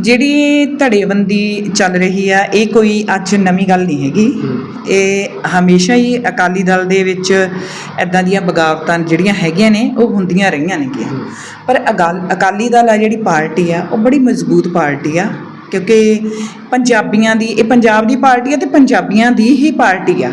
ਜਿਹੜੀ ਧੜੇਬੰਦੀ ਚੱਲ ਰਹੀ ਆ ਇਹ ਕੋਈ ਅੱਜ ਨਵੀਂ ਗੱਲ ਨਹੀਂ ਹੈਗੀ। ਇਹ ਹਮੇਸ਼ਾ ਹੀ ਅਕਾਲੀ ਦਲ ਦੇ ਵਿੱਚ ਇਦਾਂ ਦੀਆਂ ਬਗਾਵਤਾਂ ਜਿਹੜੀਆਂ ਹੈਗੀਆਂ ਨੇ ਉਹ ਹੁੰਦੀਆਂ ਰਹੀਆਂ ਨੇਗੀਆਂ। ਪਰ ਅਗਾਲ- ਅਕਾਲੀ ਦਲ ਆ ਜਿਹੜੀ ਪਾਰਟੀ ਆ ਉਹ ਬੜੀ ਮਜ਼ਬੂਤ ਪਾਰਟੀ ਆ ਕਿਉਂਕਿ ਪੰਜਾਬੀਆਂ ਦੀ ਇਹ ਪੰਜਾਬ ਦੀ ਪਾਰਟੀ ਆ ਤੇ ਪੰਜਾਬੀਆਂ ਦੀ ਹੀ ਪਾਰਟੀ ਆ।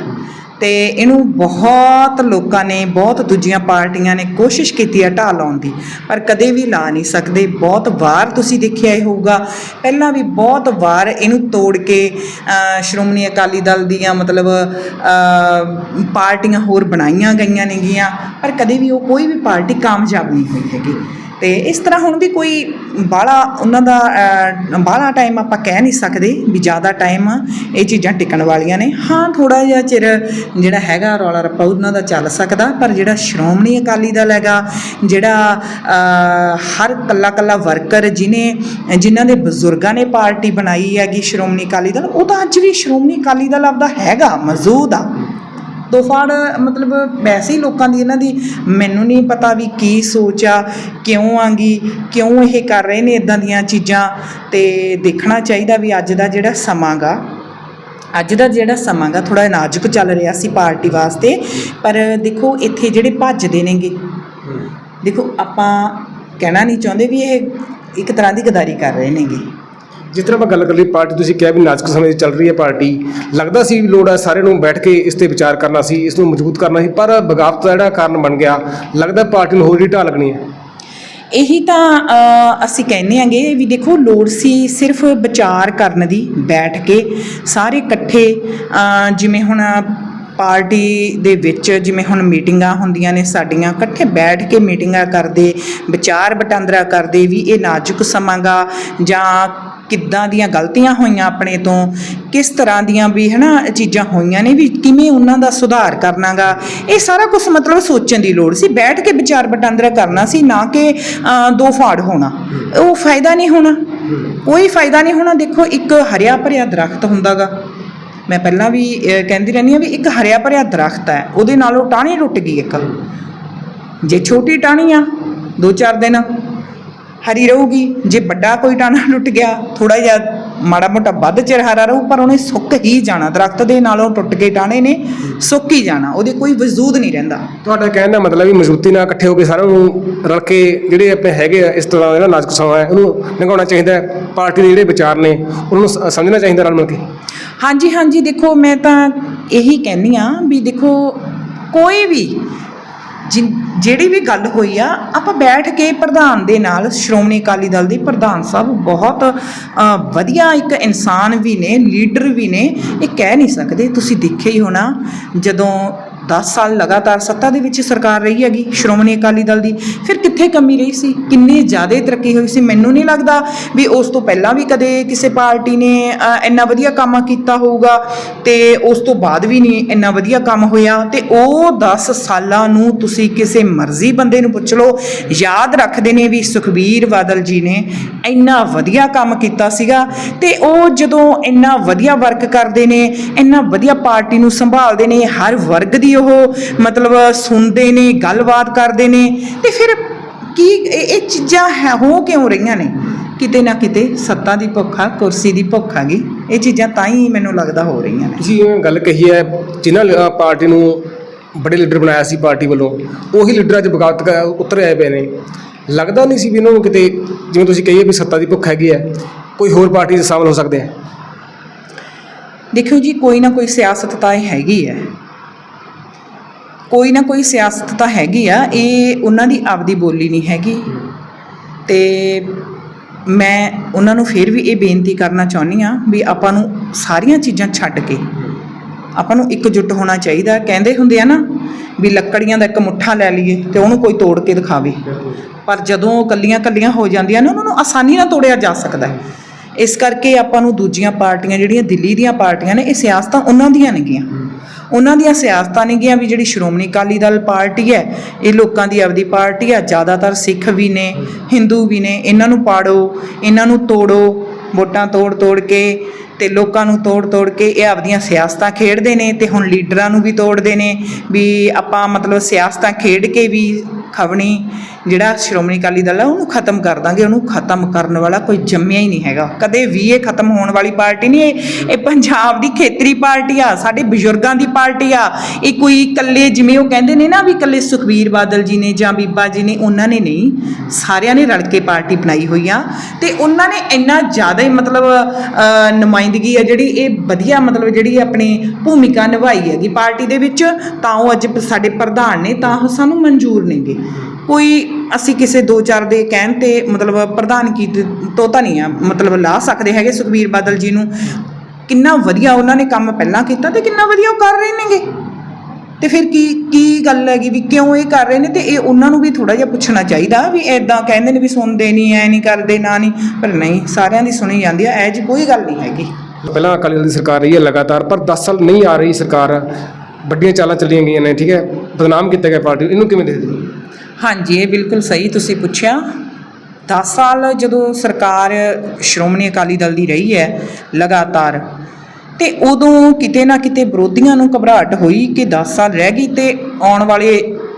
ਤੇ ਇਹਨੂੰ ਬਹੁਤ ਲੋਕਾਂ ਨੇ, ਬਹੁਤ ਦੂਜੀਆਂ ਪਾਰਟੀਆਂ ਨੇ ਕੋਸ਼ਿਸ਼ ਕੀਤੀ ਹੈ ਢਾਹ ਲਾਉਣ ਦੀ, ਪਰ ਕਦੇ ਵੀ ਲਾ ਨਹੀਂ ਸਕਦੇ। ਬਹੁਤ ਵਾਰ ਤੁਸੀਂ ਦੇਖਿਆ ਹੀ ਹੋਊਗਾ। ਪਹਿਲਾਂ ਵੀ ਬਹੁਤ ਵਾਰ ਇਹਨੂੰ ਤੋੜ ਕੇ ਸ਼੍ਰੋਮਣੀ ਅਕਾਲੀ ਦਲ ਦੀਆਂ ਮਤਲਬ ਪਾਰਟੀਆਂ ਹੋਰ ਬਣਾਈਆਂ ਗਈਆਂ ਨੇਗੀਆਂ, ਪਰ ਕਦੇ ਵੀ ਉਹ ਕੋਈ ਵੀ ਪਾਰਟੀ ਕਾਮਯਾਬ ਨਹੀਂ ਹੋਈ ਹੈਗੀ। ਤੇ ਇਸ ਤਰ੍ਹਾਂ ਹੁਣ ਵੀ ਕੋਈ ਬਾਹਲਾ ਉਹਨਾਂ ਦਾ ਬਾਹਲਾ ਟਾਈਮ ਆਪਾਂ ਕਹਿ ਨਹੀਂ ਸਕਦੇ ਵੀ ਜ਼ਿਆਦਾ ਟਾਈਮ ਇਹ ਚੀਜ਼ਾਂ ਟਿਕਣ ਵਾਲੀਆਂ ਨੇ। ਹਾਂ ਥੋੜਾ ਜਿਹਾ ਚਿਰ ਜਿਹੜਾ ਹੈਗਾ ਰੌਲਾ ਰੱਪਾ ਉਹਨਾਂ ਦਾ ਚੱਲ ਸਕਦਾ, ਪਰ ਜਿਹੜਾ ਸ਼੍ਰੋਮਣੀ ਅਕਾਲੀ ਦਲ ਹੈਗਾ, ਜਿਹੜਾ ਹਰ ਕੱਲਾ ਕੱਲਾ ਵਰਕਰ ਜਿਨੇ ਜਿਨ੍ਹਾਂ ਦੇ ਬਜ਼ੁਰਗਾਂ ਨੇ ਪਾਰਟੀ ਬਣਾਈ ਹੈਗੀ ਸ਼੍ਰੋਮਣੀ ਅਕਾਲੀ ਦਲ, ਉਹ ਤਾਂ ਅੱਜ ਵੀ ਸ਼੍ਰੋਮਣੀ ਅਕਾਲੀ ਦਲ ਆਪਦਾ ਹੈਗਾ, ਮੌਜੂਦ ਆ। ਤੋਫਾਨ ਮਤਲਬ ਵੈਸੇ ਹੀ ਲੋਕਾਂ ਦੀ ਇਹਨਾਂ ਦੀ ਮੈਨੂੰ ਨਹੀਂ ਪਤਾ ਵੀ ਕੀ ਸੋਚ ਆ ਕਿਉਂ ਆਂਗੀ ਕਿਉਂ ਇਹ ਕਰ ਰਹੇ ਨੇ ਇਦਾਂ ਦੀਆਂ ਚੀਜ਼ਾਂ ਤੇ ਦੇਖਣਾ ਚਾਹੀਦਾ ਵੀ ਅੱਜ ਦਾ ਜਿਹੜਾ ਸਮਾਂ ਗਾ ਅੱਜ ਦਾ ਜਿਹੜਾ ਸਮਾਂ ਗਾ ਥੋੜਾ ਨਾਜ਼ੁਕ ਚੱਲ ਰਿਹਾ ਸੀ ਪਾਰਟੀ ਵਾਸਤੇ ਪਰ ਦੇਖੋ ਇੱਥੇ ਜਿਹੜੇ ਭੱਜਦੇ ਨੇਗੇ ਦੇਖੋ ਆਪਾਂ ਕਹਿਣਾ ਨਹੀਂ ਚਾਹੁੰਦੇ ਵੀ ਇਹ ਇੱਕ ਤਰ੍ਹਾਂ ਦੀ ਗਦਾਰੀ ਕਰ ਰਹੇ ਨੇਗੇ। ਜਿਸ ਤਰ੍ਹਾਂ ਆਪਾਂ ਗੱਲ ਕਰ ਲਈ, ਪਾਰਟੀ ਤੁਸੀਂ ਕਿਹਾ ਵੀ ਨਾਜ਼ੁਕ ਸਮੇਂ 'ਚ ਚੱਲ ਰਹੀ ਹੈ ਪਾਰਟੀ, ਲੱਗਦਾ ਸੀ ਵੀ ਲੋੜ ਹੈ ਸਾਰਿਆਂ ਨੂੰ ਬੈਠ ਕੇ ਇਸ ਤੇ ਵਿਚਾਰ ਕਰਨਾ ਸੀ, ਇਸ ਨੂੰ ਮਜ਼ਬੂਤ ਕਰਨਾ ਸੀ, ਪਰ ਬਗਾਵਤ ਦਾ ਜਿਹੜਾ ਕਾਰਨ ਬਣ ਗਿਆ, ਲੱਗਦਾ ਪਾਰਟੀ ਨੂੰ ਹੋਰ ਹੀ ਢਾਹ ਲੱਗਣੀ ਹੈ। ਇਹੀ ਤਾਂ ਅਸੀਂ ਕਹਿੰਦੇ ਆਂਗੇ ਵੀ ਦੇਖੋ, ਲੋੜ ਸੀ ਸਿਰਫ ਵਿਚਾਰ ਕਰਨ ਦੀ, ਬੈਠ ਕੇ ਸਾਰੇ ਇਕੱਠੇ ਜਿਵੇਂ ਹੁਣ ਪਾਰਟੀ ਦੇ ਵਿੱਚ ਜਿਵੇਂ ਹੁਣ ਮੀਟਿੰਗਾਂ ਹੁੰਦੀਆਂ ਨੇ ਸਾਡੀਆਂ, ਇਕੱਠੇ ਬੈਠ ਕੇ ਮੀਟਿੰਗਾਂ ਕਰਦੇ, ਵਿਚਾਰ ਵਟਾਂਦਰਾ ਕਰਦੇ ਵੀ ਇਹ ਨਾਜ਼ੁਕ ਸਮਾਂਗਾ ਜਾਂ ਕਿੱਦਾਂ ਦੀਆਂ ਗਲਤੀਆਂ ਹੋਈਆਂ ਆਪਣੇ ਤੋਂ, ਕਿਸ ਤਰ੍ਹਾਂ ਦੀਆਂ ਵੀ ਹਨਾ ਚੀਜ਼ਾਂ ਹੋਈਆਂ ਨੇ, ਵੀ ਕਿਵੇਂ ਉਹਨਾਂ ਦਾ ਸੁਧਾਰ ਕਰਨਾਗਾ, ਇਹ ਸਾਰਾ ਕੁਝ ਮਤਲਬ ਸੋਚਣ ਦੀ ਲੋੜ ਸੀ, ਬੈਠ ਕੇ ਵਿਚਾਰ ਵਟਾਂਦਰਾ ਕਰਨਾ ਸੀ, ਨਾ ਕਿ ਦੋ ਫਾੜ ਹੋਣਾ। ਉਹ ਫਾਇਦਾ ਨਹੀਂ ਹੋਣਾ, ਕੋਈ ਫਾਇਦਾ ਨਹੀਂ ਹੋਣਾ, ਦੇਖੋ ਇੱਕ ਹਰਿਆ ਭਰਿਆ ਦਰਖਤ ਹੁੰਦਾਗਾ। ਮੈਂ ਪਹਿਲਾਂ ਵੀ ਕਹਿੰਦੀ ਰਹਿੰਦੀ ਆ ਵੀ ਇੱਕ ਹਰਿਆ ਭਰਿਆ ਦਰਖਤ ਹੈ, ਉਹਦੇ ਨਾਲ ਉਹ ਟਾਹਣੀ ਟੁੱਟ ਗਈ ਇੱਕ। ਜੇ ਛੋਟੀ ਟਾਹਣੀ ਆ, ਦੋ ਚਾਰ ਦਿਨ ਹਰੀ ਰਹੂਗੀ। ਜੇ ਵੱਡਾ ਕੋਈ ਟਾਣਾ ਟੁੱਟ ਗਿਆ ਥੋੜਾ ਜਿਹਾ ਮਾੜਾ ਮੋਟਾ ਵੱਧ ਚਿਰ ਹਰਾ ਰਹੂ ਪਰ ਉਹਨੇ ਸੁੱਕ ਹੀ ਜਾਣਾ। ਦਰਖਤ ਦੇ ਨਾਲੋਂ ਟੁੱਟ ਕੇ ਟਾਣੇ ਨੇ ਸੁੱਕ ਹੀ ਜਾਣਾ। ਉਹਦੇ ਕੋਈ ਵਜੂਦ ਨਹੀਂ ਰਹਿੰਦਾ। ਤੁਹਾਡਾ ਕਹਿਣ ਦਾ ਮਤਲਬ ਵੀ ਮਜ਼ਬੂਤੀ ਨਾਲ ਇਕੱਠੇ ਹੋ ਕੇ ਸਾਰਿਆਂ ਨੂੰ ਰਲ ਕੇ ਜਿਹੜੇ ਆਪਣੇ ਹੈਗੇ ਆ ਇਸ ਤਰ੍ਹਾਂ ਦਾ ਜਿਹੜਾ ਨਾਜ਼ੁਕ ਸਮਾਂ ਹੈ ਉਹਨੂੰ ਲੰਘਾਉਣਾ ਚਾਹੀਦਾ ਪਾਰਟੀ ਦੇ ਜਿਹੜੇ ਵਿਚਾਰ ਨੇ ਉਹਨਾਂ ਨੂੰ ਸਮਝਣਾ ਚਾਹੀਦਾ ਰਲ ਮਿਲ ਕੇ। ਹਾਂਜੀ ਹਾਂਜੀ। ਦੇਖੋ ਮੈਂ ਤਾਂ ਇਹੀ ਕਹਿੰਦੀ ਆ ਵੀ ਦੇਖੋ ਕੋਈ ਵੀ ਜਿ- ਜਿਹੜੀ ਵੀ ਗੱਲ ਹੋਈ ਆ, ਆਪਾਂ ਬੈਠ ਕੇ ਪ੍ਰਧਾਨ ਦੇ ਨਾਲ, ਸ਼੍ਰੋਮਣੀ ਅਕਾਲੀ ਦਲ ਦੇ ਪ੍ਰਧਾਨ ਸਾਹਿਬ ਬਹੁਤ ਵਧੀਆ ਇੱਕ ਇਨਸਾਨ ਵੀ ਨੇ, ਲੀਡਰ ਵੀ ਨੇ, ਇਹ ਕਹਿ ਨਹੀਂ ਸਕਦੇ। ਤੁਸੀਂ ਦੇਖਿਆ ਹੀ ਹੋਣਾ, ਜਦੋਂ 10 ਸਾਲ ਲਗਾਤਾਰ ਸੱਤਾ ਦੇ ਵਿੱਚ ਸਰਕਾਰ ਰਹੀ ਹੈਗੀ, ਸ਼੍ਰੋਮਣੀ ਅਕਾਲੀ ਦਲ ਦੀ। ਫਿਰ ਕਿੱਥੇ ਕਮੀ ਰਹੀ ਸੀ? ਕਿੰਨੀ ਜ਼ਿਆਦਾ ਤਰੱਕੀ ਹੋਈ ਸੀ? ਮੈਨੂੰ ਨਹੀਂ ਲੱਗਦਾ ਵੀ ਉਸ ਤੋਂ ਪਹਿਲਾਂ ਵੀ ਕਦੇ ਕਿਸੇ ਪਾਰਟੀ ਨੇ ਇੰਨਾ ਵਧੀਆ ਕੰਮ ਕੀਤਾ ਹੋਊਗਾ ਤੇ ਉਸ ਤੋਂ ਬਾਅਦ ਵੀ ਨਹੀਂ ਇੰਨਾ ਵਧੀਆ ਕੰਮ ਹੋਇਆ। ਤੇ ਉਹ 10 ਸਾਲਾਂ ਨੂੰ ਤੁਸੀਂ ਕਿਸੇ ਮਰਜ਼ੀ ਬੰਦੇ ਨੂੰ ਪੁੱਛ ਲਓ। ਯਾਦ ਰੱਖਦੇ ਨੇ ਵੀ ਸੁਖਬੀਰ ਬਾਦਲ ਜੀ ਨੇ ਇੰਨਾ ਵਧੀਆ ਕੰਮ ਕੀਤਾ ਸੀਗਾ ਤੇ ਉਹ ਜਦੋਂ ਇੰਨਾ ਵਧੀਆ ਵਰਕ ਕਰਦੇ ਨੇ, ਇੰਨਾ ਵਧੀਆ ਪਾਰਟੀ ਨੂੰ ਸੰਭਾਲਦੇ ਨੇ, ਹਰ ਵਰਗ ਦੀ ਉਹ ਮਤਲਬ ਸੁਣਦੇ ਨੇ ਗੱਲਬਾਤ ਕਰਦੇ ਨੇ ਤੇ ਫਿਰ ਕੀ ਇਹ ਚੀਜ਼ਾਂ ਹੈ ਹੋ ਕਿਉਂ ਰਹੀਆਂ ਨੇ? ਕਿਤੇ ਨਾ ਕਿਤੇ ਸੱਤਾ ਦੀ ਭੁੱਖ ਆ ਕੁਰਸੀ ਦੀ ਭੁੱਖ ਹੈਗੀ ਇਹ ਚੀਜ਼ਾਂ ਤਾਂ ਹੀ ਮੈਨੂੰ ਲੱਗਦਾ ਹੋ ਰਹੀਆਂ ਨੇ। ਤੁਸੀਂ ਇਹ ਗੱਲ ਕਹੀ ਹੈ ਜਿਨ੍ਹਾਂ ਪਾਰਟੀ ਨੂੰ ਬੜੇ ਲੀਡਰ ਬਣਾਇਆ ਸੀ ਪਾਰਟੀ ਵੱਲੋਂ ਉਹੀ ਲੀਡਰ ਅੱਜ ਬਗਾਵਤ ਉਤਰ ਆਏ ਪਏ ਨੇ। ਲੱਗਦਾ ਨਹੀਂ ਸੀ ਵੀ ਇਹਨਾਂ ਨੂੰ ਕਿਤੇ ਜਿਵੇਂ ਤੁਸੀਂ ਕਹੀਏ ਵੀ ਸੱਤਾ ਦੀ ਭੁੱਖ ਹੈਗੀ ਹੈ ਕੋਈ ਹੋਰ ਪਾਰਟੀ 'ਚ ਸ਼ਾਮਲ ਹੋ ਸਕਦੇ ਹੈ। ਦੇਖੋ ਜੀ ਕੋਈ ਨਾ ਕੋਈ ਸਿਆਸਤ ਤਾਂ ਹੈਗੀ ਹੈ। ਕੋਈ ਨਾ ਕੋਈ ਸਿਆਸਤ ਤਾਂ ਹੈਗੀ ਆ, ਇਹ ਉਹਨਾਂ ਦੀ ਆਪਦੀ ਬੋਲੀ ਨਹੀਂ ਹੈਗੀ। ਤੇ ਮੈਂ ਉਹਨਾਂ ਨੂੰ ਫਿਰ ਵੀ ਇਹ ਬੇਨਤੀ ਕਰਨਾ ਚਾਹੁੰਦੀ ਆ ਵੀ ਆਪਾਂ ਨੂੰ ਸਾਰੀਆਂ ਚੀਜ਼ਾਂ ਛੱਡ ਕੇ ਆਪਾਂ ਨੂੰ ਇਕਜੁੱਟ ਹੋਣਾ ਚਾਹੀਦਾ। ਕਹਿੰਦੇ ਹੁੰਦੇ ਆ ਨਾ ਵੀ ਲੱਕੜੀਆਂ ਦਾ ਇੱਕ ਮੁੱਠਾ ਲੈ ਲਈਏ ਤੇ ਉਹਨੂੰ ਕੋਈ ਤੋੜ ਕੇ ਦਿਖਾਵੇ। ਪਰ ਜਦੋਂ ਕੱਲੀਆਂ ਕੱਲੀਆਂ ਹੋ ਜਾਂਦੀਆਂ ਨੇ, ਉਹਨਾਂ ਨੂੰ ਆਸਾਨੀ ਨਾਲ ਤੋੜਿਆ ਜਾ ਸਕਦਾ ਹੈ। ਇਸ ਕਰਕੇ ਆਪਾਂ ਨੂੰ ਦੂਜੀਆਂ ਪਾਰਟੀਆਂ ਜਿਹੜੀਆਂ ਦਿੱਲੀ ਦੀਆਂ ਪਾਰਟੀਆਂ ਨੇ, ਇਹ ਸਿਆਸਤਾਂ ਉਹਨਾਂ ਦੀਆਂ ਨੇਗੀਆਂ। ਉਹਨਾਂ ਦੀਆਂ ਸਿਆਸਤਾਂ ਨੇਗੀਆਂ ਵੀ ਜਿਹੜੀ ਸ਼੍ਰੋਮਣੀ ਅਕਾਲੀ ਦਲ ਪਾਰਟੀ ਹੈ, ਇਹ ਲੋਕਾਂ ਦੀ ਆਪਦੀ ਪਾਰਟੀ ਆ ਜ਼ਿਆਦਾਤਰ ਸਿੱਖ ਵੀ ਨੇ, ਹਿੰਦੂ ਵੀ ਨੇ, ਇਹਨਾਂ ਨੂੰ ਪਾੜੋ, ਇਹਨਾਂ ਨੂੰ ਤੋੜੋ, ਵੋਟਾਂ ਤੋੜ ਤੋੜ ਕੇ ਤੇ ਲੋਕਾਂ ਨੂੰ ਤੋੜ ਤੋੜ ਕੇ ਇਹ ਆਪਦੀਆਂ ਸਿਆਸਤਾਂ ਖੇਡਦੇ ਨੇ ਤੇ ਹੁਣ ਲੀਡਰਾਂ ਨੂੰ ਵੀ ਤੋੜਦੇ ਨੇ ਵੀ ਆਪਾਂ ਮਤਲਬ ਸਿਆਸਤਾਂ ਖੇਡ ਕੇ ਵੀ ਖਵਣੀ ਜਿਹੜਾ ਸ਼੍ਰੋਮਣੀ ਅਕਾਲੀ ਦਲ ਆ ਉਹਨੂੰ ਖਤਮ ਕਰ ਦਾਂਗੇ ਉਹਨੂੰ ਖਤਮ ਕਰਨ ਵਾਲਾ ਕੋਈ ਜੰਮਿਆ ਹੀ ਨਹੀਂ ਹੈਗਾ। ਕਦੇ ਵੀ ਇਹ ਖਤਮ ਹੋਣ ਵਾਲੀ ਪਾਰਟੀ ਨਹੀਂ ਇਹ ਇਹ ਪੰਜਾਬ ਦੀ ਖੇਤਰੀ ਪਾਰਟੀ ਆ ਸਾਡੇ ਬਜ਼ੁਰਗਾਂ ਦੀ ਪਾਰਟੀ ਆ। ਇਹ ਕੋਈ ਇਕੱਲੇ ਜਿਵੇਂ ਉਹ ਕਹਿੰਦੇ ਨੇ ਨਾ ਵੀ ਇਕੱਲੇ ਸੁਖਬੀਰ ਬਾਦਲ ਜੀ ਨੇ ਜਾਂ ਬੀਬਾ ਜੀ ਨੇ ਉਹਨਾਂ ਨੇ ਨਹੀਂ। ਸਾਰਿਆਂ ਨੇ ਰਲ ਕੇ ਪਾਰਟੀ ਬਣਾਈ ਹੋਈ ਆ ਤੇ ਉਹਨਾਂ ਨੇ ਇੰਨਾ ਜ਼ਿਆਦਾ ਹੀ ਮਤਲਬ ਅ, ਨੁਮਾਇੰਦਗੀ ਆ ਜਿਹੜੀ ਇਹ ਵਧੀਆ ਮਤਲਬ ਜਿਹੜੀ ਆਪਣੀ ਭੂਮਿਕਾ ਨਿਭਾਈ ਹੈਗੀ ਪਾਰਟੀ ਦੇ ਵਿੱਚ, ਤਾਂ ਉਹ ਅੱਜ ਸਾਡੇ ਪ੍ਰਧਾਨ ਨੇ, ਤਾਂ ਉਹ ਸਾਨੂੰ ਮਨਜ਼ੂਰ ਨੇਗੇ। ਕੋਈ ਅਸੀਂ ਕਿਸੇ ਦੋ ਚਾਰ ਦੇ ਕਹਿਣ ਤੇ ਮਤਲਬ ਪ੍ਰਧਾਨ ਕੀ ਤੋਂ ਤਾਂ ਨਹੀਂ ਆ, ਮਤਲਬ ਲਾ ਸਕਦੇ ਹੈਗੇ ਸੁਖਬੀਰ ਬਾਦਲ ਜੀ ਨੂੰ। ਕਿੰਨਾ ਵਧੀਆ ਉਹਨਾਂ ਨੇ ਕੰਮ ਪਹਿਲਾਂ ਕੀਤਾ ਤੇ ਕਿੰਨਾ ਵਧੀਆ ਉਹ ਕਰ ਰਹੇ ਨੇਗੇ। ਤੇ ਫਿਰ ਕੀ ਕੀ ਗੱਲ ਹੈਗੀ ਵੀ ਕਿਉਂ ਇਹ ਕਰ ਰਹੇ ਨੇ? ਤੇ ਇਹ ਉਹਨਾਂ ਨੂੰ ਵੀ ਥੋੜਾ ਜਿਹਾ ਪੁੱਛਣਾ ਚਾਹੀਦਾ ਵੀ ਐਦਾਂ ਕਹਿੰਦੇ ਨੇ ਵੀ ਸੁਣਦੇ ਨਹੀਂ ਐ ਨਹੀਂ ਕਰਦੇ ਨਾ ਨਹੀਂ ਪਰ ਨਹੀਂ ਸਾਰਿਆਂ ਦੀ ਸੁਣੀ ਜਾਂਦੀ ਆ ਐ ਜੀ ਕੋਈ ਗੱਲ ਨਹੀਂ ਹੈਗੀ। ਪਹਿਲਾਂ ਅਕਾਲੀ ਦਲ ਦੀ ਸਰਕਾਰ ਰਹੀ ਹੈ ਲਗਾਤਾਰ ਪਰ 10 ਸਾਲ ਨਹੀਂ ਆ ਰਹੀ ਸਰਕਾਰ। ਵੱਡੀਆਂ ਚਾਲਾਂ ਚੱਲੀਆਂ ਗਈਆਂ ਨੇ ਠੀਕ ਹੈ? ਬਦਨਾਮ ਕੀਤਾ ਗਿਆ ਪਾਰਟੀ। ਇਹਨੂੰ ਕਿਵੇਂ ਦੇਖਦੇ ਹੋ? ਹਾਂਜੀ ਇਹ ਬਿਲਕੁਲ ਸਹੀ ਤੁਸੀਂ ਪੁੱਛਿਆ। 10 ਸਾਲ ਜਦੋਂ ਸਰਕਾਰ ਸ਼੍ਰੋਮਣੀ ਅਕਾਲੀ ਦਲ ਦੀ ਰਹੀ ਹੈ ਲਗਾਤਾਰ ਤੇ ਉਦੋਂ ਕਿਤੇ ਨਾ ਕਿਤੇ ਵਿਰੋਧੀਆਂ ਨੂੰ ਘਬਰਾਹਟ ਹੋਈ ਕਿ 10 ਸਾਲ ਰਹਿ ਗਈ ਤੇ ਆਉਣ ਵਾਲੇ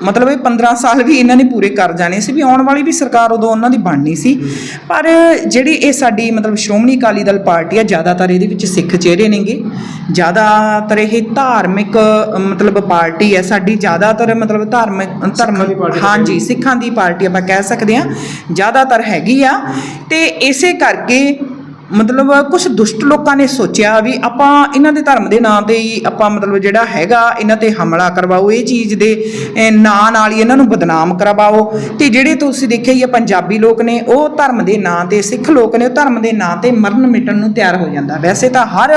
ਮਤਲਬ ਇਹ 15 ਸਾਲ ਵੀ ਇਹਨਾਂ ਨੇ ਪੂਰੇ ਕਰ ਜਾਣੇ ਸੀ ਵੀ ਆਉਣ ਵਾਲੀ ਵੀ ਸਰਕਾਰ ਉਦੋਂ ਉਹਨਾਂ ਦੀ ਬਣਨੀ ਸੀ। ਪਰ ਜਿਹੜੀ ਇਹ ਸਾਡੀ ਮਤਲਬ ਸ਼੍ਰੋਮਣੀ ਅਕਾਲੀ ਦਲ ਪਾਰਟੀ ਆ ਜ਼ਿਆਦਾਤਰ ਇਹਦੇ ਵਿੱਚ ਸਿੱਖ ਚਿਹਰੇ ਨੇਗੇ। ਜ਼ਿਆਦਾਤਰ ਇਹ ਧਾਰਮਿਕ ਮਤਲਬ ਪਾਰਟੀ ਹੈ ਸਾਡੀ ਜ਼ਿਆਦਾਤਰ ਮਤਲਬ ਧਾਰਮਿਕ ਧਰਮ ਹਾਂਜੀ ਸਿੱਖਾਂ ਦੀ ਪਾਰਟੀ ਆਪਾਂ ਕਹਿ ਸਕਦੇ ਹਾਂ ਜ਼ਿਆਦਾਤਰ ਹੈਗੀ ਆ। ਤੇ ਇਸੇ ਕਰਕੇ ਮਤਲਬ ਕੁਝ ਦੁਸ਼ਟ ਲੋਕਾਂ ਨੇ ਸੋਚਿਆ ਵੀ ਆਪਾਂ ਇਹਨਾਂ ਦੇ ਧਰਮ ਦੇ ਨਾਂ ਤੇ ਹੀ ਆਪਾਂ ਮਤਲਬ ਜਿਹੜਾ ਹੈਗਾ ਇਹਨਾਂ ਤੇ ਹਮਲਾ ਕਰਵਾਓ, ਇਹ ਚੀਜ਼ ਦੇ ਨਾਂ ਨਾਲ ਹੀ ਇਹਨਾਂ ਨੂੰ ਬਦਨਾਮ ਕਰਵਾਓ। ਤੇ ਜਿਹੜੇ ਤੁਸੀਂ ਦੇਖਿਆ ਹੀ ਆ ਪੰਜਾਬੀ ਲੋਕ ਨੇ, ਉਹ ਧਰਮ ਦੇ ਨਾਂ ਤੇ, ਸਿੱਖ ਲੋਕ ਨੇ, ਉਹ ਧਰਮ ਦੇ ਨਾਂ ਤੇ ਮਰਨ ਮਿਟਣ ਨੂੰ ਤਿਆਰ ਹੋ ਜਾਂਦਾ। ਵੈਸੇ ਤਾਂ ਹਰ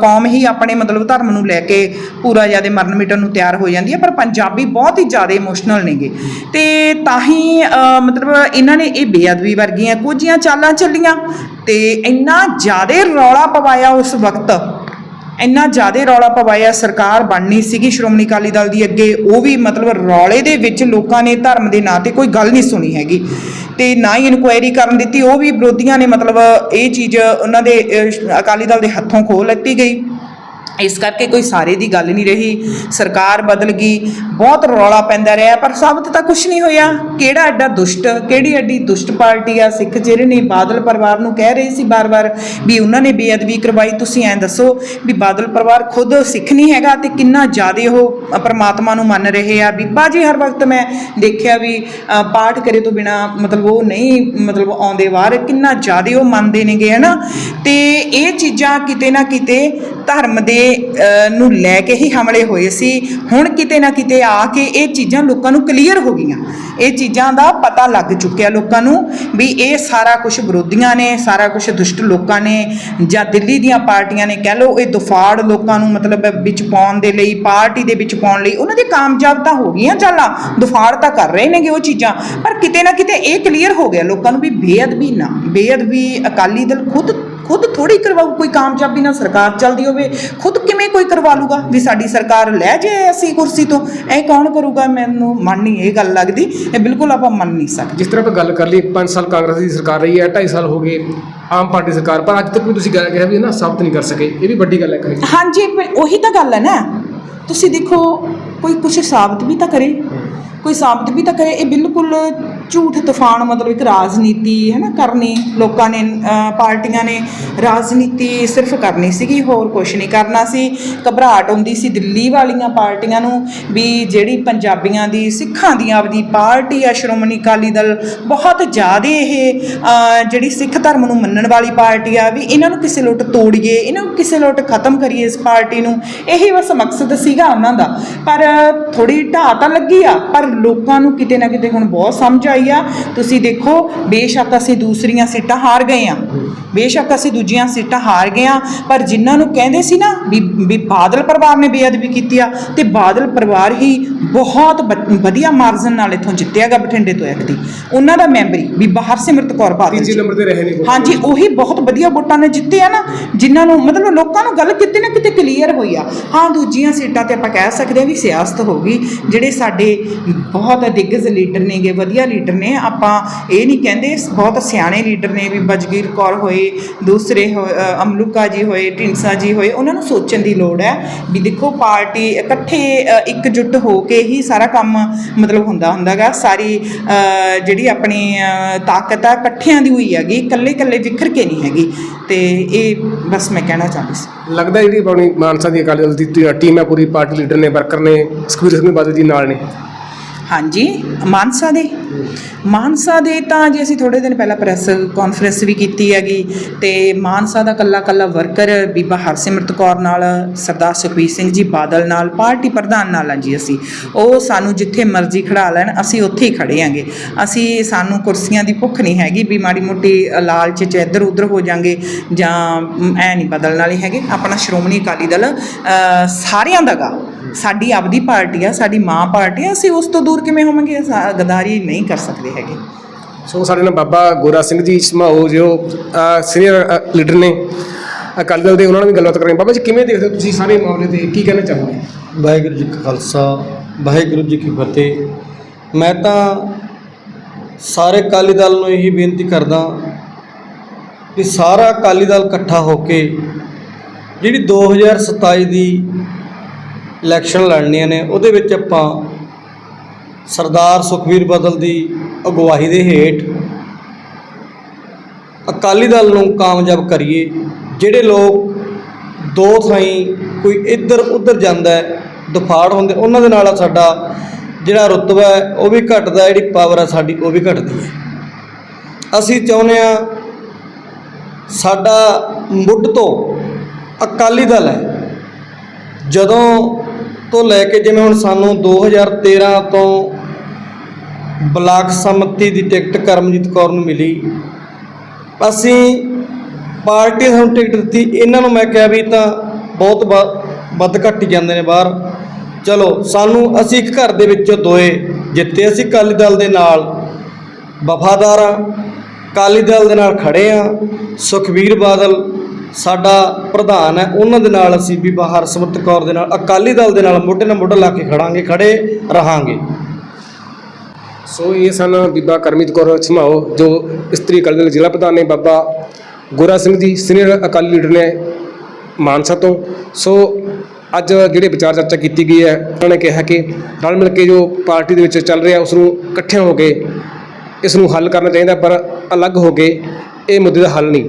ਕੌਮ ਹੀ ਆਪਣੇ ਮਤਲਬ ਧਰਮ ਨੂੰ ਲੈ ਕੇ ਪੂਰਾ ਜ਼ਿਆਦਾ ਮਰਨ ਮਿਟਣ ਨੂੰ ਤਿਆਰ ਹੋ ਜਾਂਦੀ ਹੈ ਪਰ ਪੰਜਾਬੀ ਬਹੁਤ ਹੀ ਜ਼ਿਆਦਾ ਇਮੋਸ਼ਨਲ ਨੇਗੇ। ਤੇ ਤਾਂ ਹੀ ਮਤਲਬ ਇਹਨਾਂ ਨੇ ਇਹ ਬੇਅਦਬੀ ਵਰਗੀਆਂ ਕੁਝੀਆਂ ਚਾਲਾਂ ਚੱਲੀਆਂ। ਤੇ ਇੰਨਾ ਜ਼ਿਆਦਾ ਰੌਲਾ ਪਵਾਇਆ ਉਸ ਵਕਤ, ਇੰਨਾ ਜ਼ਿਆਦਾ ਰੌਲਾ ਪਵਾਇਆ ਸਰਕਾਰ ਬਣਨੀ ਸੀਗੀ ਸ਼੍ਰੋਮਣੀ ਅਕਾਲੀ ਦਲ ਦੀ ਅੱਗੇ, ਉਹ ਵੀ ਮਤਲਬ ਰੌਲੇ ਦੇ ਵਿੱਚ ਲੋਕਾਂ ਨੇ ਧਰਮ ਦੇ ਨਾਂ ਤੇ ਕੋਈ ਗੱਲ ਨਹੀਂ ਸੁਣੀ ਹੈਗੀ। ਤੇ ਨਾ ਹੀ ਇਨਕੁਆਇਰੀ ਕਰਨ ਦਿੱਤੀ, ਉਹ ਵੀ ਵਿਰੋਧੀਆਂ ਨੇ ਮਤਲਬ ਇਹ ਚੀਜ਼ ਉਹਨਾਂ ਦੇ ਅਕਾਲੀ ਦਲ ਦੇ ਹੱਥੋਂ ਖੋਹ ਲੱਤੀ ਗਈ। ਇਸ ਕਰਕੇ ਕੋਈ ਸਾਰੇ ਦੀ ਗੱਲ ਨਹੀਂ ਰਹੀ, ਸਰਕਾਰ ਬਦਲ ਗਈ, ਬਹੁਤ ਰੌਲਾ ਪੈਂਦਾ ਰਿਹਾ, ਪਰ ਸਾਬਤ ਤਾਂ ਕੁਝ ਨਹੀਂ ਹੋਇਆ। ਕਿਹੜਾ ਐਡਾ ਦੁਸ਼ਟ, ਕਿਹੜੀ ਐਡੀ ਦੁਸ਼ਟ ਪਾਰਟੀ ਆ ਸਿੱਖ ਜਿਹੜੇ ਨੇ ਬਾਦਲ ਪਰਿਵਾਰ ਨੂੰ ਕਹਿ ਰਹੇ ਸੀ ਬਾਰ-ਬਾਰ ਵੀ ਉਹਨਾਂ ਨੇ ਬੇਅਦਬੀ ਕਰਵਾਈ, ਤੁਸੀਂ ਐਂ ਦੱਸੋ ਵੀ ਬਾਦਲ ਪਰਿਵਾਰ ਖੁਦ ਸਿੱਖ ਨਹੀਂ ਹੈਗਾ ਤੇ ਕਿੰਨਾ ਜ਼ਿਆਦਾ ਉਹ ਪਰਮਾਤਮਾ ਨੂੰ ਮੰਨ ਰਹੇ ਆ ਬੀਬਾ ਜੀ ਹਰ ਵਕਤ ਮੈਂ ਦੇਖਿਆ ਵੀ ਪਾਠ ਕਰੇ ਤੋਂ ਬਿਨਾ ਮਤਲਬ ਉਹ ਨਹੀਂ, ਮਤਲਬ ਆਉਂਦੇ ਵਾਰ, ਕਿੰਨਾ ਜ਼ਿਆਦਾ ਉਹ ਮੰਨਦੇ ਨੇਗੇ, ਹਨਾ? ਤੇ ਇਹ ਚੀਜ਼ਾਂ ਕਿਤੇ ਨਾ ਕਿਤੇ ਧਰਮ ਦੇ ਨੂੰ ਲੈ ਕੇ ਹੀ ਹਮਲੇ ਹੋਏ ਸੀ। ਹੁਣ ਕਿਤੇ ਨਾ ਕਿਤੇ ਆ ਕੇ ਇਹ ਚੀਜ਼ਾਂ ਲੋਕਾਂ ਨੂੰ ਕਲੀਅਰ ਹੋ ਗਈਆਂ। ਇਹ ਚੀਜ਼ਾਂ ਦਾ ਪਤਾ ਲੱਗ ਚੁੱਕਿਆ ਲੋਕਾਂ ਨੂੰ ਵੀ ਇਹ ਸਾਰਾ ਕੁਝ ਵਿਰੋਧੀਆਂ ਨੇ, ਸਾਰਾ ਕੁਝ ਦੁਸ਼ਟ ਲੋਕਾਂ ਨੇ ਜਾਂ ਦਿੱਲੀ ਦੀਆਂ ਪਾਰਟੀਆਂ ਨੇ ਕਹਿ ਲਓ, ਇਹ ਦੁਫਾੜ ਲੋਕਾਂ ਨੂੰ ਮਤਲਬ ਵਿੱਚ ਪਾਉਣ ਦੇ ਲਈ, ਪਾਰਟੀ ਦੇ ਵਿੱਚ ਪਾਉਣ ਲਈ ਉਹਨਾਂ ਦੀ ਕਾਮਯਾਬ ਤਾਂ ਹੋ ਗਈਆਂ ਚਾਲਾਂ ਦੁਫਾੜ ਤਾਂ ਕਰ ਰਹੇ ਨੇਗੇ ਉਹ ਚੀਜ਼ਾਂ। ਪਰ ਕਿਤੇ ਨਾ ਕਿਤੇ ਇਹ ਕਲੀਅਰ ਹੋ ਗਿਆ ਲੋਕਾਂ ਨੂੰ ਵੀ ਬੇਅਦਬੀ ਨਾ, ਬੇਅਦਬੀ ਅਕਾਲੀ ਦਲ ਖੁਦ ਖੁਦ ਥੋੜੀ ਕਰਵਾਊ ਕੋਈ ਕਾਮਯਾਬੀ ਨਾਲ ਸਰਕਾਰ ਚੱਲਦੀ ਹੋਵੇ ਖੁਦ ਕਿਵੇਂ ਕੋਈ ਕਰਵਾ ਲੂਗਾ? ਵੀ ਸਾਡੀ ਸਰਕਾਰ ਲੈ ਜੇ ਅਸੀਂ ਕੁਰਸੀ ਤੋਂ ਐ ਕੌਣ ਕਰੂਗਾ? ਮੈਨੂੰ ਮਨ ਨਹੀਂ ਇਹ ਗੱਲ ਲੱਗਦੀ ਇਹ ਬਿਲਕੁਲ ਆਪਾਂ ਮੰਨ ਨਹੀਂ ਸਕਦੇ। ਜਿਸ ਤਰ੍ਹਾਂ ਆਪਾਂ ਗੱਲ ਕਰ ਲਈ 5 ਸਾਲ ਕਾਂਗਰਸ ਦੀ ਸਰਕਾਰ ਰਹੀ ਹੈ 2.5 ਸਾਲ ਹੋ ਗਏ ਆਮ ਪਾਰਟੀ ਸਰਕਾਰ ਪਰ ਅੱਜ ਤੱਕ ਵੀ ਤੁਸੀਂ ਗੱਲ ਕਿਹਾ ਵੀ ਨਾ ਸਾਬਤ ਨਹੀਂ ਕਰ ਸਕੇ ਇਹ ਵੀ ਵੱਡੀ ਗੱਲ ਹੈ ਕਹੇ ਹਾਂਜੀ ਉਹੀ ਤਾਂ ਗੱਲ ਹੈ ਨਾ। ਤੁਸੀਂ ਦੇਖੋ ਕੋਈ ਕੁਝ ਸਾਬਤ ਵੀ ਤਾਂ ਕਰੇ ਕੋਈ ਸਾਬਤ ਵੀ ਤਾਂ ਕਰੇ ਇਹ ਬਿਲਕੁਲ ਝੂਠ ਤੂਫਾਨ ਮਤਲਬ ਇੱਕ ਰਾਜਨੀਤੀ ਹੈ ਨਾ ਕਰਨੀ, ਲੋਕਾਂ ਨੇ ਪਾਰਟੀਆਂ ਨੇ ਰਾਜਨੀਤੀ ਸਿਰਫ ਕਰਨੀ ਸੀਗੀ, ਹੋਰ ਕੁਝ ਨਹੀਂ ਕਰਨਾ ਸੀ। ਘਬਰਾਹਟ ਹੁੰਦੀ ਸੀ ਦਿੱਲੀ ਵਾਲੀਆਂ ਪਾਰਟੀਆਂ ਨੂੰ ਵੀ ਜਿਹੜੀ ਪੰਜਾਬੀਆਂ ਦੀ, ਸਿੱਖਾਂ ਦੀ ਆਪਦੀ ਪਾਰਟੀ ਆ, ਸ਼੍ਰੋਮਣੀ ਅਕਾਲੀ ਦਲ, ਬਹੁਤ ਜ਼ਿਆਦਾ ਇਹ ਜਿਹੜੀ ਸਿੱਖ ਧਰਮ ਨੂੰ ਮੰਨਣ ਵਾਲੀ ਪਾਰਟੀ ਆ, ਵੀ ਇਹਨਾਂ ਨੂੰ ਕਿਸੇ ਲੁੱਟ ਤੋੜੀਏ, ਇਹਨਾਂ ਨੂੰ ਕਿਸੇ ਲੁੱਟ ਖਤਮ ਕਰੀਏ ਇਸ ਪਾਰਟੀ ਨੂੰ, ਇਹੀ ਬਸ ਮਕਸਦ ਸੀਗਾ ਉਹਨਾਂ ਦਾ। ਪਰ ਥੋੜੀ ਢਾਹ ਤਾਂ ਲੱਗੀ ਆ, ਪਰ ਲੋਕਾਂ ਨੂੰ ਕਿਤੇ ਨਾ ਕਿਤੇ ਹੁਣ ਬਹੁਤ ਸਮਝ ਆਈ ਆ ਤੁਸੀਂ ਦੇਖੋ ਬੇਸ਼ੱਕ ਅਸੀਂ ਦੂਸਰੀਆਂ ਸੀਟਾਂ ਹਾਰ ਗਏ ਆ। ਬੇਸ਼ੱਕ ਅਸੀਂ ਦੂਜੀਆਂ ਸੀਟਾਂ ਹਾਰ ਗਏ ਆ। ਪਰ ਜਿਨ੍ਹਾਂ ਨੂੰ ਕਹਿੰਦੇ ਸੀ ਨਾ ਵੀ ਬਾਦਲ ਪਰਿਵਾਰ ਨੇ ਬੇਅਦਬੀ ਕੀਤੀ ਆ ਤੇ ਬਾਦਲ ਪਰਿਵਾਰ ਹੀ ਬਹੁਤ ਵਧੀਆ ਮਾਰਜਨ ਨਾਲ ਇਥੋਂ ਜਿੱਤਿਆਗਾ ਬਠਿੰਡੇ ਤੋਂ ਐਕਟੀ ਉਹਨਾਂ ਦਾ ਮੈਂਬਰੀ ਵੀ ਬਾਹਰ ਸਿਮਰਤ ਕੌਰ ਬਾਦਲ ਤੀਜੇ। ਨੰਬਰ ਤੇ ਰਹੇ ਨੇ ਹਾਂਜੀ ਉਹੀ ਬਹੁਤ ਵਧੀਆ ਵੋਟਾਂ ਨੇ ਜਿੱਤੇ ਆ ਨਾ ਜਿਨ੍ਹਾਂ ਨੂੰ ਮਤਲਬ ਲੋਕਾਂ ਨੂੰ ਗੱਲ ਕਿਤੇ ਨਾ ਕਿਤੇ ਕਲੀਅਰ ਹੋਈ ਆ। ਹਾਂ ਦੂਜੀਆਂ ਸੀਟਾਂ ਤੇ ਆਪਾਂ ਕਹਿ ਸਕਦੇ ਆ ਵੀ ਸਿਆਸਤ ਹੋ ਗਈ। ਜਿਹੜੇ ਸਾਡੇ ਬਹੁਤ ਦਿੱਗਜ ਲੀਡਰ ਨੇਗੇ ਵਧੀਆ ਲੀਡਰ ਲੀਡਰ ਨੇ ਆਪਾਂ ਇਹ ਨਹੀਂ ਕਹਿੰਦੇ ਬਹੁਤ ਸਿਆਣੇ ਲੀਡਰ ਨੇ ਵੀ ਬਜਗੀਰ ਕੌਰ ਹੋਏ ਦੂਸਰੇ ਹੋ- ਅਮਲੂਕਾ ਜੀ ਹੋਏ ਢਿੰਸਾ ਜੀ ਹੋਏ ਉਹਨਾਂ ਨੂੰ ਸੋਚਣ ਦੀ ਲੋੜ ਹੈ ਵੀ ਦੇਖੋ ਪਾਰਟੀ ਇਕੱਠੇ ਅ, ਇਕਜੁੱਟ ਹੋ ਕੇ ਹੀ ਸਾਰਾ ਕੰਮ ਮਤਲਬ ਹੁੰਦਾ ਹੁੰਦਾਗਾ। ਸਾਰੀ ਜਿਹੜੀ ਆਪਣੀ ਤਾਕਤ ਆ ਇਕੱਠਿਆਂ ਦੀ ਹੋਈ ਹੈਗੀ ਇਕੱਲੇ ਇਕੱਲੇ ਵਿਖਰ ਕੇ ਨਹੀਂ ਹੈਗੀ। ਤੇ ਇਹ ਬਸ ਮੈਂ ਕਹਿਣਾ ਚਾਹੁੰਦੀ ਸੀ। ਲੱਗਦਾ ਜਿਹੜੀ ਆਪਣੀ ਮਾਨਸਾ ਦੀ ਅਕਾਲੀ ਦਲ ਦੀ ਟੀਮ ਹੈ ਪੂਰੀ ਪਾਰਟੀ ਲੀਡਰ ਨੇ ਵਰਕਰ ਨੇ ਸੁਖਬੀਰ ਸਿੰਘ ਬਾਦਲ ਜੀ ਨਾਲ ਨੇ। ਹਾਂਜੀ ਮਾਨਸਾ ਦੇ। ਮਾਨਸਾ ਦੇ ਤਾਂ ਜੇ ਅਸੀਂ ਥੋੜੇ ਦਿਨ ਪਹਿਲਾਂ ਪ੍ਰੈਸ ਕਾਨਫਰੰਸ ਵੀ ਕੀਤੀ ਹੈਗੀ ਤੇ ਮਾਨਸਾ ਦਾ ਕੱਲਾ ਕੱਲਾ ਵਰਕਰ ਬੀਬਾ ਹਰਸਿਮਰਤ ਕੌਰ ਨਾਲ ਸਰਦਾਰ ਸੁਖਬੀਰ ਸਿੰਘ ਜੀ ਬਾਦਲ ਨਾਲ ਪਾਰਟੀ ਪ੍ਰਧਾਨ ਨਾਲ ਆ ਜੀ ਅਸੀਂ। ਉਹ ਸਾਨੂੰ ਜਿੱਥੇ ਮਰਜ਼ੀ ਖੜਾ ਲੈਣ ਅਸੀਂ ਉੱਥੇ ਹੀ ਖੜੇ ਆਂਗੇ ਅਸੀਂ ਸਾਨੂੰ ਕੁਰਸੀਆਂ ਦੀ ਭੁੱਖ ਨਹੀਂ ਹੈਗੀ ਵੀ ਮਾੜੀ ਮੋਟੀ ਲਾਲਚ ਚ ਇੱਧਰ ਉੱਧਰ ਹੋ ਜਾਾਂਗੇ ਜਾਂ ਮ, ਐ ਨਹੀਂ ਬਦਲਣ ਵਾਲੇ ਹੈਗੇ। ਆਪਣਾ ਸ਼੍ਰੋਮਣੀ ਅਕਾਲੀ ਦਲ ਸਾਰਿਆਂ ਦਾ ਗਾ। ਸਾਡੀ ਆਪਦੀ ਪਾਰਟੀ ਆ ਸਾਡੀ ਮਾਂ ਪਾਰਟੀ ਆ ਅਸੀਂ ਉਸ ਤੋਂ ਦੂਰ ਕਿਵੇਂ ਹੋਵਾਂਗੇ? ਗਦਾਰੀ ਨਹੀਂ ਕਰ ਸਕਦੇ ਹੈਗੇ। ਸੋ ਸਾਡੇ ਨਾਲ ਬਾਬਾ ਗੋਰਾ ਸਿੰਘ ਜੀ ਸਮਾਓ ਜੋ ਸੀਨੀਅਰ ਲੀਡਰ ਨੇ ਅਕਾਲੀ ਦਲ ਦੇ ਉਹਨਾਂ ਨਾਲ ਵੀ ਗੱਲਬਾਤ ਕਰਾਂਗੇ ਬਾਬਾ ਜੀ ਕਿਵੇਂ ਦੇਖਦੇ ਹੋ ਤੁਸੀਂ ਸਾਰੇ ਮਾਮਲੇ ਤੇ? ਕੀ ਕਹਿਣਾ ਚਾਹੋਗੇ? ਵਾਹਿਗੁਰੂ ਜੀ ਕਾ ਖਾਲਸਾ ਵਾਹਿਗੁਰੂ ਜੀ ਕੀ ਫਤਿਹ। ਮੈਂ ਤਾਂ ਸਾਰੇ ਅਕਾਲੀ ਦਲ ਨੂੰ ਇਹੀ ਬੇਨਤੀ ਕਰਦਾ ਕਿ ਸਾਰਾ ਅਕਾਲੀ ਦਲ ਇਕੱਠਾ ਹੋ ਕੇ ਜਿਹੜੀ 2027 ਦੀ ਇਲੈਕਸ਼ਨ ਲੜਨੀਆਂ ਨੇ, ਉਹਦੇ ਵਿੱਚ ਆਪਾਂ ਸਰਦਾਰ ਸੁਖਬੀਰ ਬਾਦਲ ਦੀ ਅਗਵਾਈ ਦੇ ਹੇਠ ਅਕਾਲੀ ਦਲ ਨੂੰ ਕਾਮਯਾਬ ਕਰੀਏ, ਜਿਹੜੇ ਲੋਕ ਦੋ ਥਾਈਂ ਕੋਈ ਇੱਧਰ ਉੱਧਰ ਜਾਂਦਾ ਹੈ, ਦਫਾੜ ਹੁੰਦੇ, ਉਹਨਾਂ ਦੇ ਨਾਲ ਸਾਡਾ ਜਿਹੜਾ ਰੁਤਬਾ ਹੈ, ਉਹ ਵੀ ਘਟਦਾ, ਜਿਹੜੀ ਪਾਵਰ ਹੈ ਸਾਡੀ, ਉਹ ਵੀ ਘਟਦੀ ਹੈ। ਅਸੀਂ ਚਾਹੁੰਦੇ ਆ ਸਾਡਾ ਮੁੱਢ ਤੋਂ ਅਕਾਲੀ ਦਲ ਹੈ, ਜਦੋਂ ਤੋਂ ਲੈ ਕੇ ਜਿਵੇਂ ਹੁਣ ਸਾਨੂੰ 2013 ਤੋਂ ਬਲਾਕ ਸੰਮਤੀ ਦੀ ਟਿਕਟ ਕਰਮਜੀਤ ਕੌਰ ਨੂੰ ਮਿਲੀ। ਅਸੀਂ ਪਾਰਟੀ ਨੇ ਸਾਨੂੰ ਟਿਕਟ ਦਿੱਤੀ। ਇਹਨਾਂ ਨੂੰ ਮੈਂ ਕਿਹਾ ਵੀ ਤਾਂ ਬਹੁਤ ਵ- ਵੱਧ ਘੱਟ ਜਾਂਦੇ ਨੇ ਬਾਹਰ। ਚਲੋ, ਸਾਨੂੰ ਅਸੀਂ ਇੱਕ ਘਰ ਦੇ ਵਿੱਚੋਂ ਦੋਏ ਜਿੱਤੇ। ਅਸੀਂ ਅਕਾਲੀ ਦਲ ਦੇ ਨਾਲ ਵਫਾਦਾਰ ਆ ਅਕਾਲੀ ਦਲ ਦੇ ਨਾਲ ਖੜੇ ਆ ਸੁਖਬੀਰ ਬਾਦਲ ਸਾਡਾ ਪ੍ਰਧਾਨ ਹੈ, ਉਹਨਾਂ ਦੇ ਨਾਲ ਅਸੀਂ ਬੀਬਾ ਬਾਹਰ ਕੌਰ ਦੇ ਨਾਲ, ਅਕਾਲੀ ਦਲ ਦੇ ਨਾਲ ਮੋਢੇ ਨਾਲ ਮੋਢਾ ਲਾ ਕੇ ਖੜਾਂਗੇ, ਖੜੇ ਰਹਾਂਗੇ। ਸੋ ਇਹ ਸਨ ਬੀਬਾ ਕਰਮੀਤ ਕੌਰ ਸਮਾਓ ਜੋ ਇਸਤਰੀ ਅਕਾਲੀ ਦਲ ਜ਼ਿਲ੍ਹਾ ਪ੍ਰਧਾਨ ਨੇ ਬਾਬਾ ਗੋਰਾ ਸਿੰਘ ਜੀ ਸੀਨੀਅਰ ਅਕਾਲੀ ਲੀਡਰ ਨੇ ਮਾਨਸਾ ਤੋਂ। ਸੋ ਅੱਜ ਜਿਹੜੇ ਵਿਚਾਰ ਚਰਚਾ ਕੀਤੀ ਗਈ ਹੈ, ਉਹਨਾਂ ਨੇ ਕਿਹਾ ਕਿ ਰਲ ਮਿਲ ਕੇ ਜੋ ਪਾਰਟੀ ਦੇ ਵਿੱਚ ਚੱਲ ਰਿਹਾ ਉਸ ਨੂੰ ਇਕੱਠਿਆਂ ਹੋ ਕੇ ਇਸ ਨੂੰ ਹੱਲ ਕਰਨਾ ਚਾਹੀਦਾ, ਪਰ ਅਲੱਗ ਹੋ ਕੇ ਇਹ ਮੁੱਦੇ ਦਾ ਹੱਲ ਨਹੀਂ।